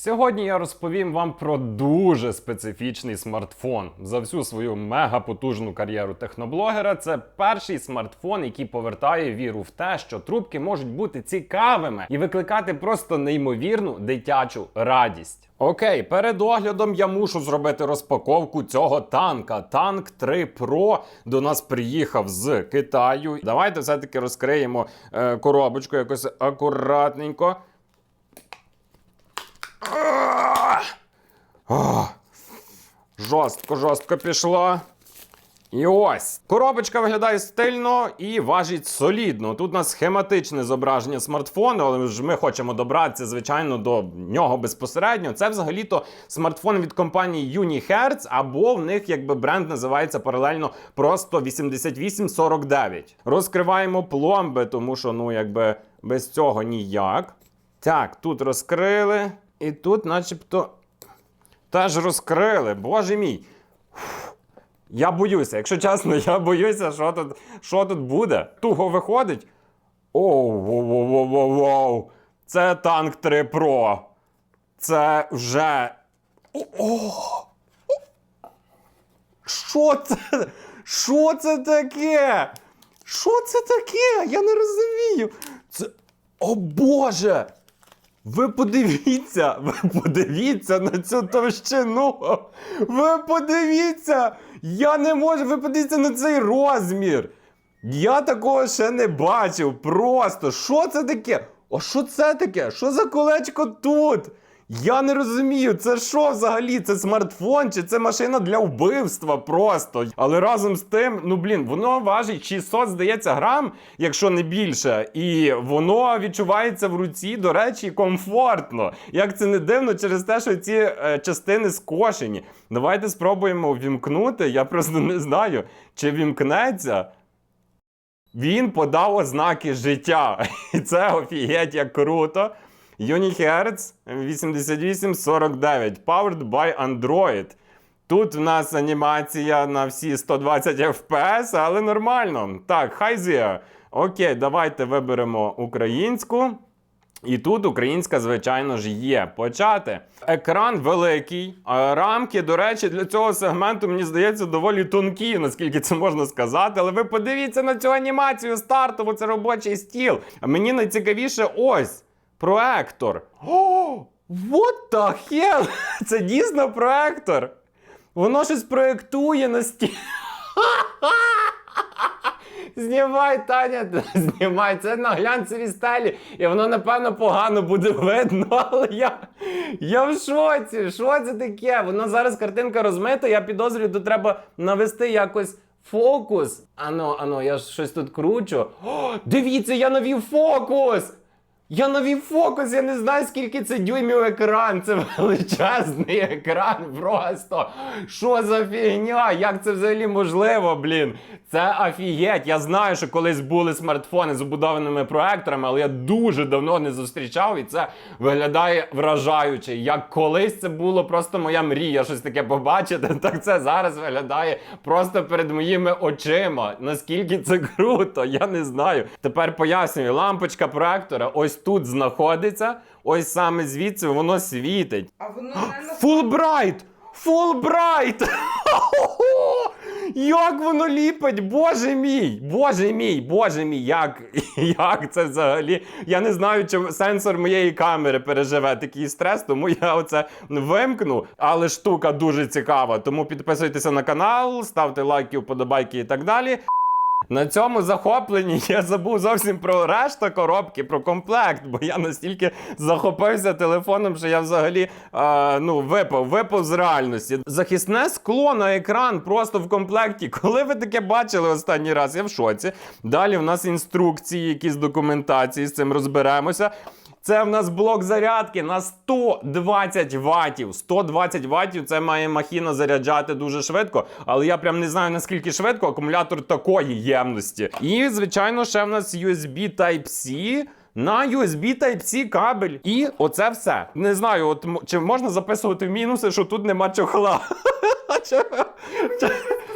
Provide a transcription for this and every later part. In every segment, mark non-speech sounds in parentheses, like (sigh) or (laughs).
Сьогодні я розповім вам про дуже специфічний смартфон. За всю свою мегапотужну кар'єру техноблогера це перший смартфон, який повертає віру в те, що трубки можуть бути цікавими і викликати просто неймовірну дитячу радість. Окей, перед оглядом я мушу зробити розпаковку цього танка. Танк 3 Pro до нас приїхав з Китаю. Давайте все-таки розкриємо е, коробочку якось акуратненько. Жорстко, жорстко пішло. І ось. Коробочка виглядає стильно і важить солідно. Тут у нас схематичне зображення смартфону, але ж ми хочемо добратися, звичайно, до нього безпосередньо. Це взагалі-то смартфон від компанії Unihertz, або в них якби бренд називається паралельно просто 8849. Розкриваємо пломби, тому що, ну, якби без цього ніяк. Так, тут розкрили, і тут, начебто, теж розкрили. Боже мій. Я боюся, якщо чесно, я боюся, що тут, що тут буде. Туго виходить. Оу, воу, воу, воу, воу, воу. Це танк 3 Pro. Це вже. О! О! Що це? Що це таке? Що це таке? Я не розумію. Це. О Боже! Ви подивіться, ви подивіться на цю товщину. Ви подивіться! Я не можу, ви подивіться на цей розмір. Я такого ще не бачив. Просто що це таке? О, що це таке? Що за колечко тут? Я не розумію, це що взагалі? Це смартфон чи це машина для вбивства просто. Але разом з тим, ну блін, воно важить 600, здається, грам, якщо не більше. І воно відчувається в руці, до речі, комфортно. Як це не дивно, через те, що ці е, частини скошені. Давайте спробуємо вімкнути. Я просто не знаю, чи вімкнеться. Він подав ознаки життя. (laughs) І це офігеть як круто. Unihertz 8849 Powered by Android. Тут в нас анімація на всі 120 FPS, але нормально. Так, хайзія. Окей, давайте виберемо українську. І тут українська, звичайно ж, є. Почати. Екран великий. Рамки, до речі, для цього сегменту, мені здається, доволі тонкі, наскільки це можна сказати. Але ви подивіться на цю анімацію стартову, це робочий стіл. Мені найцікавіше ось проектор. What the hell? (laughs) Це дійсно проектор. Воно щось проєктує на стіл. (laughs) Знімай, Таня, (laughs) знімай. Це на глянцевій стелі. І воно, напевно, погано буде видно, але я, я в шоці. Що це таке? Воно зараз картинка розмита, я підозрюю, тут треба навести якось фокус. Ано, ано, я щось тут кручу. О, дивіться, я навів фокус! Я навів фокус, я не знаю, скільки це дюймів екран. Це величезний екран просто. Що за фігня? Як це взагалі можливо, блін? Це офігеть. Я знаю, що колись були смартфони з убудованими проекторами, але я дуже давно не зустрічав, і це виглядає вражаюче. Як колись це було просто моя мрія, щось таке побачити, (laughs) так це зараз виглядає просто перед моїми очима. Наскільки це круто, я не знаю. Тепер пояснюю, лампочка проектора ось тут знаходиться, ось саме звідси воно світить. А воно не Фулбрайт! Фулбрайт! Як воно ліпить, боже мій! Боже мій, боже мій, як, (laughs) як це взагалі? Я не знаю, чи сенсор моєї камери переживе такий стрес, тому я оце вимкну. Але штука дуже цікава. Тому підписуйтеся на канал, ставте лайки, вподобайки і так далі. На цьому захопленні (laughs) я забув зовсім про решта коробки, про комплект, бо я настільки захопився телефоном, що я взагалі е, ну, випав, випав з реальності. Захисне скло на екран просто в комплекті. (laughs) Коли ви таке бачили останній раз, я в шоці. Далі в нас інструкції, якісь документації, з цим розберемося. Це в нас блок зарядки на 120 ватів. 120 ватів це має махіна заряджати дуже швидко, але я прям не знаю наскільки швидко акумулятор такої ємності. І, звичайно, ще в нас USB Type-C. На USB Type-C кабель. І оце все. Не знаю, от чи можна записувати в мінуси, що тут нема чохла. (laughs)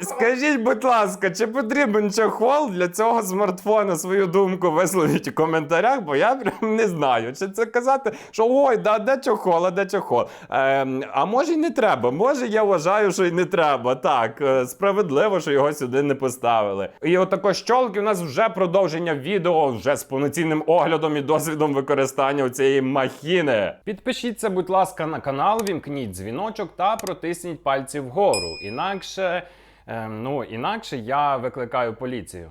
Скажіть, будь ласка, чи потрібен чохол для цього смартфона? Свою думку висловіть у коментарях, бо я прям не знаю. Чи це казати, що ой, да, де чохол, а де чохол. Ем, а може й не треба. Може, я вважаю, що й не треба. Так, е, справедливо, що його сюди не поставили. І отако щолки у нас вже продовження відео вже з повноцінним оглядом і досвідом використання цієї махіни. Підпишіться, будь ласка, на канал, вімкніть дзвіночок та протисніть пальці вгору. Інакше, ну, інакше я викликаю поліцію.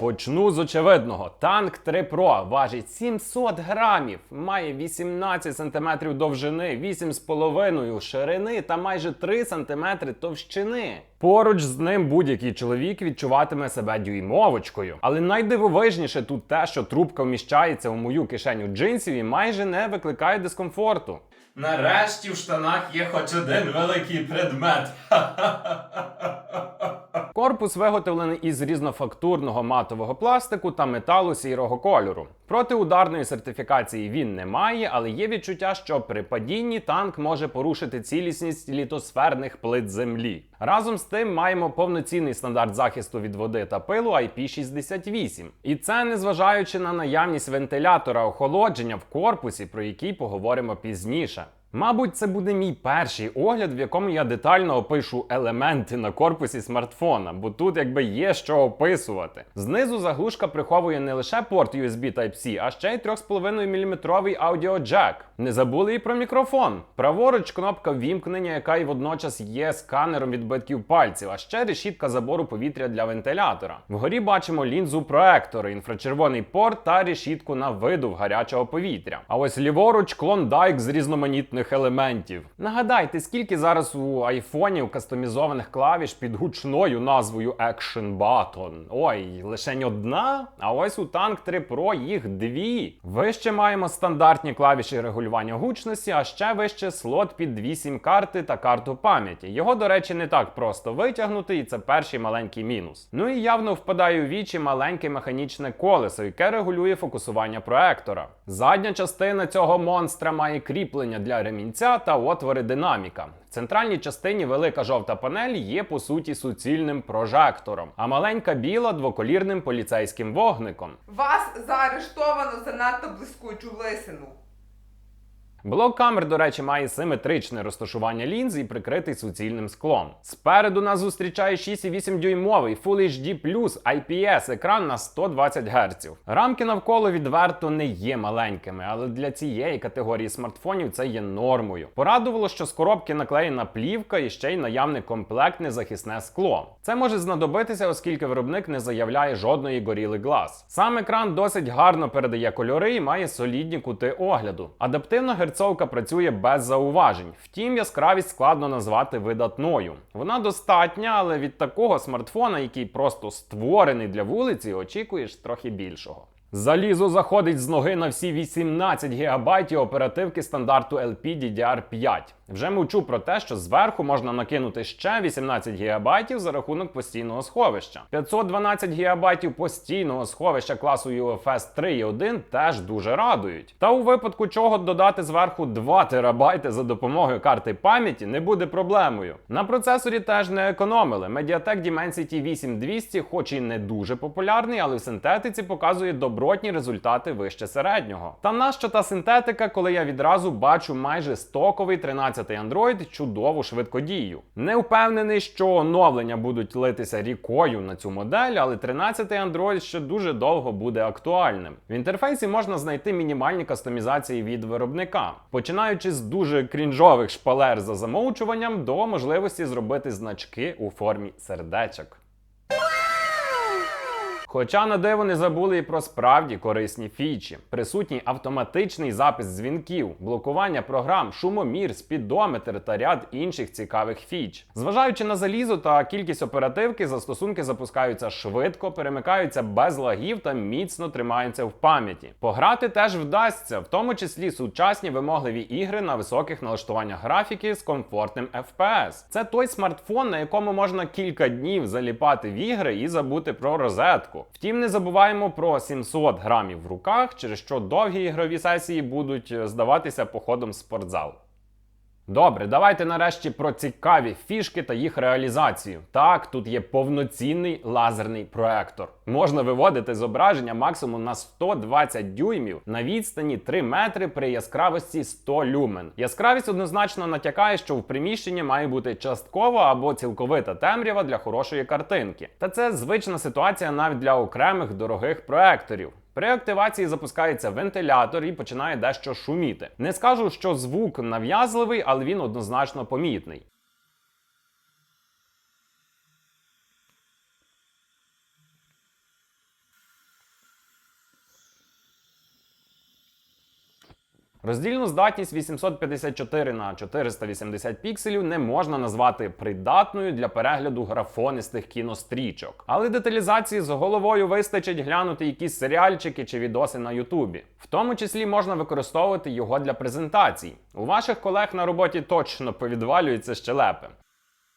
Почну з очевидного. Танк 3 Pro важить 700 грамів, має 18 см довжини, 8,5 ширини та майже 3 см товщини. Поруч з ним будь-який чоловік відчуватиме себе дюймовочкою. Але найдивовижніше тут те, що трубка вміщається у мою кишеню джинсів і майже не викликає дискомфорту. Нарешті в штанах є хоч один великий предмет. Корпус виготовлений із різнофактурного матового пластику та металу сірого кольору. Протиударної сертифікації він не має, але є відчуття, що при падінні танк може порушити цілісність літосферних плит землі. Разом з тим маємо повноцінний стандарт захисту від води та пилу IP68. І це незважаючи на наявність вентилятора охолодження в корпусі, про який поговоримо пізніше. Мабуть, це буде мій перший огляд, в якому я детально опишу елементи на корпусі смартфона, бо тут якби є що описувати. Знизу заглушка приховує не лише порт USB Type-C, а ще й 3,5 мм аудіоджек. Не забули і про мікрофон. Праворуч кнопка вімкнення, яка і водночас є сканером відбитків пальців, а ще решітка забору повітря для вентилятора. Вгорі бачимо лінзу проектора, інфрачервоний порт та решітку на видув гарячого повітря. А ось ліворуч клондайк з різноманітних елементів. Нагадайте, скільки зараз у айфонів кастомізованих клавіш під гучною назвою Action Button? Ой, лише одна. А ось у Tank 3 Pro їх дві. Вище маємо стандартні клавіші регулювання гучності, а ще вище слот під дві сім-карти та карту пам'яті. Його, до речі, не так просто витягнути, і це перший маленький мінус. Ну і явно впадає у вічі маленьке механічне колесо, яке регулює фокусування проектора. Задня частина цього монстра має кріплення для ремінця та отвори динаміка. В центральній частині велика жовта панель є по суті суцільним прожектором, а маленька біла двоколірним поліцейським вогником. Вас заарештовано за надто блискучу лисину. Блок камер, до речі, має симетричне розташування лінз і прикритий суцільним склом. Спереду нас зустрічає 6,8 дюймовий Full HD Plus IPS екран на 120 Гц. Рамки навколо відверто не є маленькими, але для цієї категорії смартфонів це є нормою. Порадувало, що з коробки наклеєна плівка і ще й наявне комплектне захисне скло. Це може знадобитися, оскільки виробник не заявляє жодної горіли глаз. Сам екран досить гарно передає кольори і має солідні кути огляду. Адаптивна герцовка працює без зауважень. Втім, яскравість складно назвати видатною. Вона достатня, але від такого смартфона, який просто створений для вулиці, очікуєш трохи більшого. Залізо заходить з ноги на всі 18 ГБ оперативки стандарту LPDDR5. Вже мовчу про те, що зверху можна накинути ще 18 ГБ за рахунок постійного сховища. 512 ГБ постійного сховища класу UFS 3.1 теж дуже радують. Та у випадку чого додати зверху 2 ТБ за допомогою карти пам'яті не буде проблемою. На процесорі теж не економили. Mediatek Dimensity 8200, хоч і не дуже популярний, але в синтетиці показує добротні результати вище середнього. Та нащо та синтетика, коли я відразу бачу майже стоковий 13 Android чудову швидкодію. Не впевнений, що оновлення будуть литися рікою на цю модель, але 13 Android ще дуже довго буде актуальним. В інтерфейсі можна знайти мінімальні кастомізації від виробника, починаючи з дуже крінжових шпалер за замовчуванням до можливості зробити значки у формі сердечок. Хоча на диво не забули і про справді корисні фічі. Присутній автоматичний запис дзвінків, блокування програм, шумомір, спідометр та ряд інших цікавих фіч. Зважаючи на залізо та кількість оперативки, застосунки запускаються швидко, перемикаються без лагів та міцно тримаються в пам'яті. Пограти теж вдасться, в тому числі сучасні вимогливі ігри на високих налаштуваннях графіки з комфортним FPS. Це той смартфон, на якому можна кілька днів заліпати в ігри і забути про розетку. Втім, не забуваємо про 700 грамів в руках, через що довгі ігрові сесії будуть е, здаватися походом в спортзал. Добре, давайте нарешті про цікаві фішки та їх реалізацію. Так, тут є повноцінний лазерний проектор. Можна виводити зображення максимум на 120 дюймів на відстані 3 метри при яскравості 100 люмен. Яскравість однозначно натякає, що в приміщенні має бути часткова або цілковита темрява для хорошої картинки. Та це звична ситуація навіть для окремих дорогих проекторів. При активації запускається вентилятор і починає дещо шуміти. Не скажу, що звук нав'язливий, але він однозначно помітний. Роздільну здатність 854 на 480 пікселів не можна назвати придатною для перегляду графонистих кінострічок. Але деталізації з головою вистачить глянути якісь серіальчики чи відоси на Ютубі. В тому числі можна використовувати його для презентацій. У ваших колег на роботі точно повідвалюються щелепи.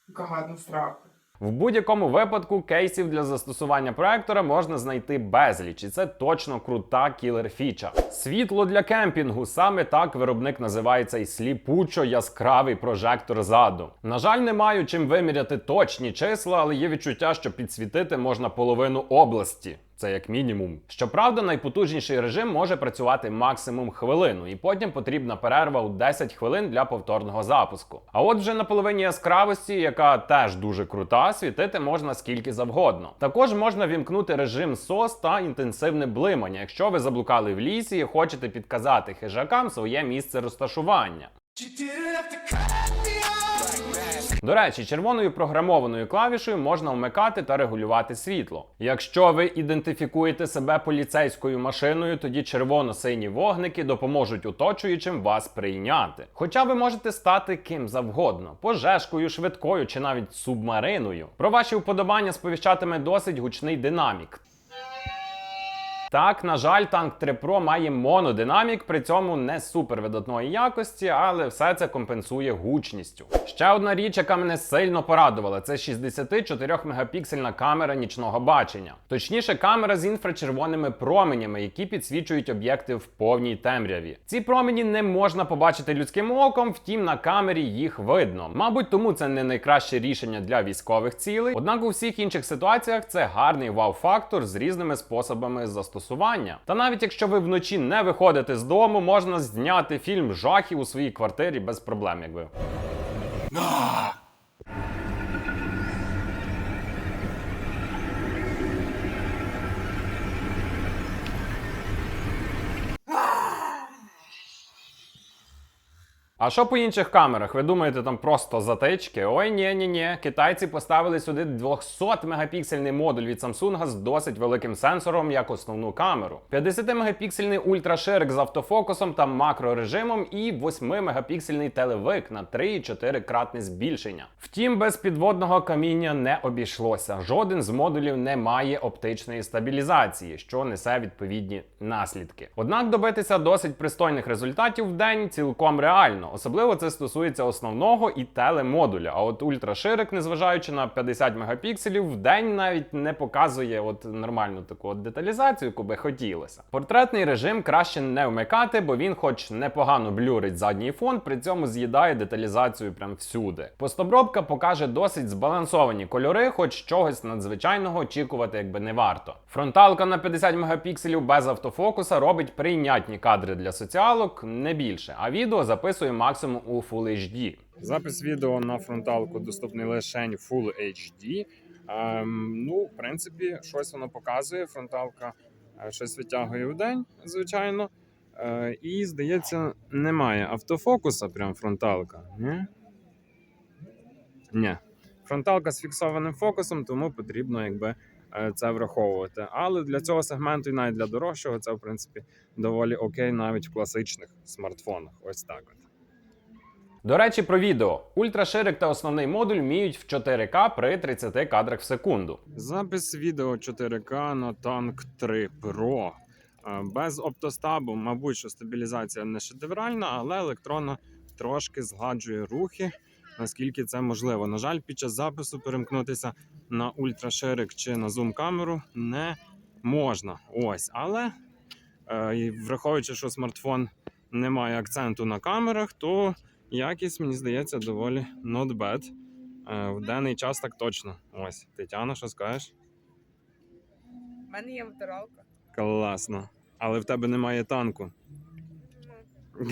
Яка гарна страха. В будь-якому випадку кейсів для застосування проектора можна знайти безліч, і це точно крута кілер-фіча. Світло для кемпінгу саме так виробник називає цей сліпучо яскравий прожектор ззаду. На жаль, не маю чим виміряти точні числа, але є відчуття, що підсвітити можна половину області. Це як мінімум. Щоправда, найпотужніший режим може працювати максимум хвилину, і потім потрібна перерва у 10 хвилин для повторного запуску. А от вже на половині яскравості, яка теж дуже крута, світити можна скільки завгодно. Також можна вімкнути режим SOS та інтенсивне блимання, якщо ви заблукали в лісі і хочете підказати хижакам своє місце розташування. До речі, червоною програмованою клавішею можна вмикати та регулювати світло. Якщо ви ідентифікуєте себе поліцейською машиною, тоді червоно-сині вогники допоможуть оточуючим вас прийняти. Хоча ви можете стати ким завгодно пожежкою, швидкою чи навіть субмариною. Про ваші вподобання сповіщатиме досить гучний динамік. Так, на жаль, танк 3 Pro має монодинамік, при цьому не супер видатної якості, але все це компенсує гучністю. Ще одна річ, яка мене сильно порадувала, це 64 мегапіксельна камера нічного бачення. Точніше, камера з інфрачервоними променями, які підсвічують об'єкти в повній темряві. Ці промені не можна побачити людським оком, втім на камері їх видно. Мабуть, тому це не найкраще рішення для військових цілей. Однак у всіх інших ситуаціях це гарний вау-фактор з різними способами застосування. Та навіть якщо ви вночі не виходите з дому, можна зняти фільм жахів у своїй квартирі без проблем, якби. А що по інших камерах? Ви думаєте, там просто затички? Ой, ні, ні, ні. Китайці поставили сюди 200 мегапіксельний модуль від Samsung з досить великим сенсором як основну камеру. 50 мегапіксельний ультраширик з автофокусом та макрорежимом і 8 мегапіксельний телевик на 3,4 кратне збільшення. Втім, без підводного каміння не обійшлося. Жоден з модулів не має оптичної стабілізації, що несе відповідні наслідки. Однак добитися досить пристойних результатів в день цілком реально. Особливо це стосується основного і телемодуля. А от ультраширик, незважаючи на 50 мегапікселів, в день навіть не показує от нормальну таку от деталізацію, яку би хотілося. Портретний режим краще не вмикати, бо він, хоч непогано блюрить задній фон, при цьому з'їдає деталізацію прям всюди. Постобробка покаже досить збалансовані кольори, хоч чогось надзвичайного очікувати якби не варто. Фронталка на 50 мегапікселів без автофокуса робить прийнятні кадри для соціалок, не більше, а відео записує максимум у Full HD. Запис відео на фронталку доступний лише Full HD. Ем, ну, в принципі, щось воно показує. Фронталка е, щось витягує в день, звичайно. Е, і, здається, немає автофокуса, прям фронталка. Ні? Ні. Фронталка з фіксованим фокусом, тому потрібно якби е, це враховувати. Але для цього сегменту і навіть для дорожчого це, в принципі, доволі окей, навіть в класичних смартфонах. Ось так от. До речі, про відео. Ультраширик та основний модуль вміють в 4К при 30 кадрах в секунду. Запис відео 4К на танк 3 Pro. Е, Без оптостабу, мабуть, що стабілізація не шедевральна, але електронна трошки згладжує рухи, наскільки це можливо. На жаль, під час запису перемкнутися на ультраширик чи на зум-камеру не можна. Ось, але е, враховуючи, що смартфон не має акценту на камерах, то Якість, мені здається, доволі not bad. Е, В денний час так точно. Ось, Тетяна, що скажеш? У мене є витиралка. Класно. Але в тебе немає танку. (laughs)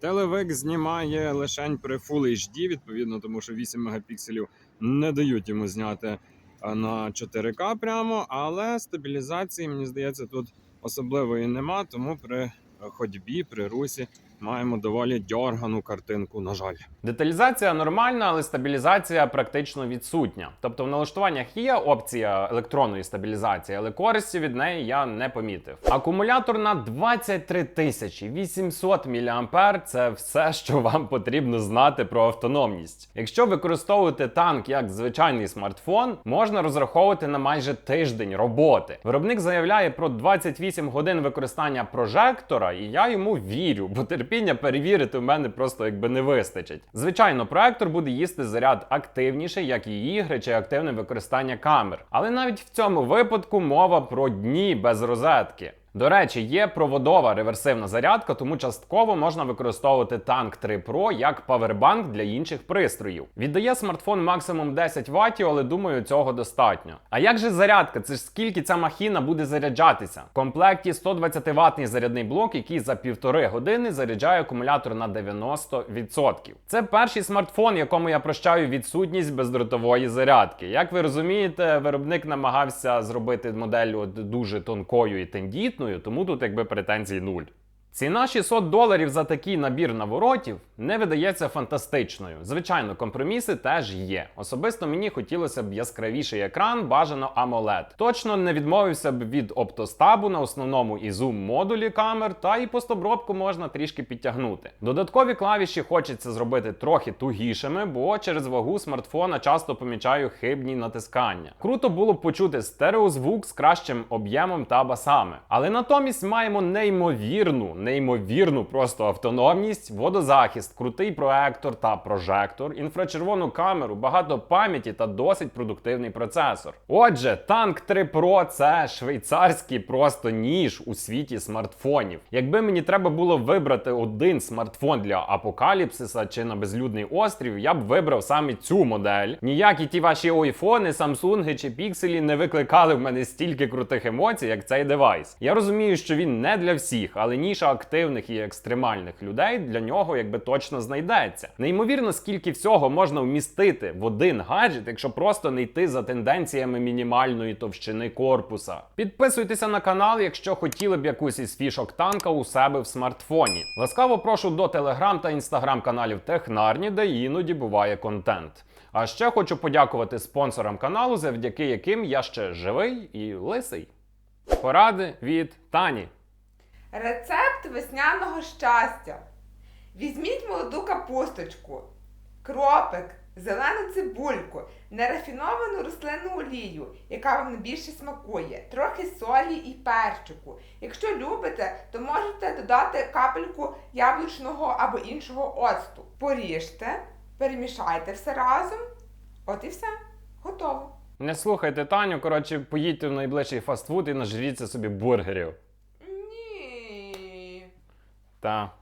Телевик знімає лише при Full HD, відповідно, тому що 8 мегапікселів не дають йому зняти на 4К прямо, але стабілізації, мені здається, тут особливої нема, тому при ходьбі, при русі маємо доволі дьоргану картинку, на жаль. Деталізація нормальна, але стабілізація практично відсутня. Тобто в налаштуваннях є опція електронної стабілізації, але користі від неї я не помітив. Акумулятор на 23 тисячі 800 мА – це все, що вам потрібно знати про автономність. Якщо використовувати танк як звичайний смартфон, можна розраховувати на майже тиждень роботи. Виробник заявляє про 28 годин використання прожектора, і я йому вірю, бо терпіння перевірити в мене просто якби не вистачить. Звичайно, проектор буде їсти заряд активніше, як і ігри чи активне використання камер. Але навіть в цьому випадку мова про дні без розетки. До речі, є проводова реверсивна зарядка, тому частково можна використовувати танк 3 Pro як павербанк для інших пристроїв. Віддає смартфон максимум 10 Вт, але думаю, цього достатньо. А як же зарядка? Це ж скільки ця махіна буде заряджатися? В комплекті 120 ватний зарядний блок, який за півтори години заряджає акумулятор на 90%. Це перший смартфон, якому я прощаю відсутність бездротової зарядки. Як ви розумієте, виробник намагався зробити модель дуже тонкою і тендітною, тому тут якби претензій нуль. Ціна 600 доларів за такий набір наворотів не видається фантастичною. Звичайно, компроміси теж є. Особисто мені хотілося б яскравіший екран, бажано AMOLED. Точно не відмовився б від оптостабу на основному і зум модулі камер, та і постобробку можна трішки підтягнути. Додаткові клавіші хочеться зробити трохи тугішими, бо через вагу смартфона часто помічаю хибні натискання. Круто було б почути стереозвук з кращим об'ємом та басами. Але натомість маємо неймовірну, неймовірну просто автономність, водозахист, крутий проектор та прожектор, інфрачервону камеру, багато пам'яті та досить продуктивний процесор. Отже, танк 3 Pro це швейцарський просто ніж у світі смартфонів. Якби мені треба було вибрати один смартфон для апокаліпсиса чи на безлюдний острів, я б вибрав саме цю модель. Ніякі ті ваші айфони, самсунги чи пікселі не викликали в мене стільки крутих емоцій, як цей девайс. Я розумію, що він не для всіх, але ніша активних і екстремальних людей для нього якби точно знайдеться. Неймовірно, скільки всього можна вмістити в один гаджет, якщо просто не йти за тенденціями мінімальної товщини корпуса. Підписуйтеся на канал, якщо хотіли б якусь із фішок танка у себе в смартфоні. Ласкаво прошу до телеграм та інстаграм каналів Технарні, де іноді буває контент. А ще хочу подякувати спонсорам каналу, завдяки яким я ще живий і лисий. Поради від Тані. Рецепт весняного щастя. Візьміть молоду капусточку, кропик, зелену цибульку, нерафіновану рослинну олію, яка вам найбільше смакує, трохи солі і перчику. Якщо любите, то можете додати капельку яблучного або іншого оцту. Поріжте, перемішайте все разом. От і все. Готово. Не слухайте Таню, коротше, поїдьте в найближчий фастфуд і нажріться собі бургерів. Ні. Та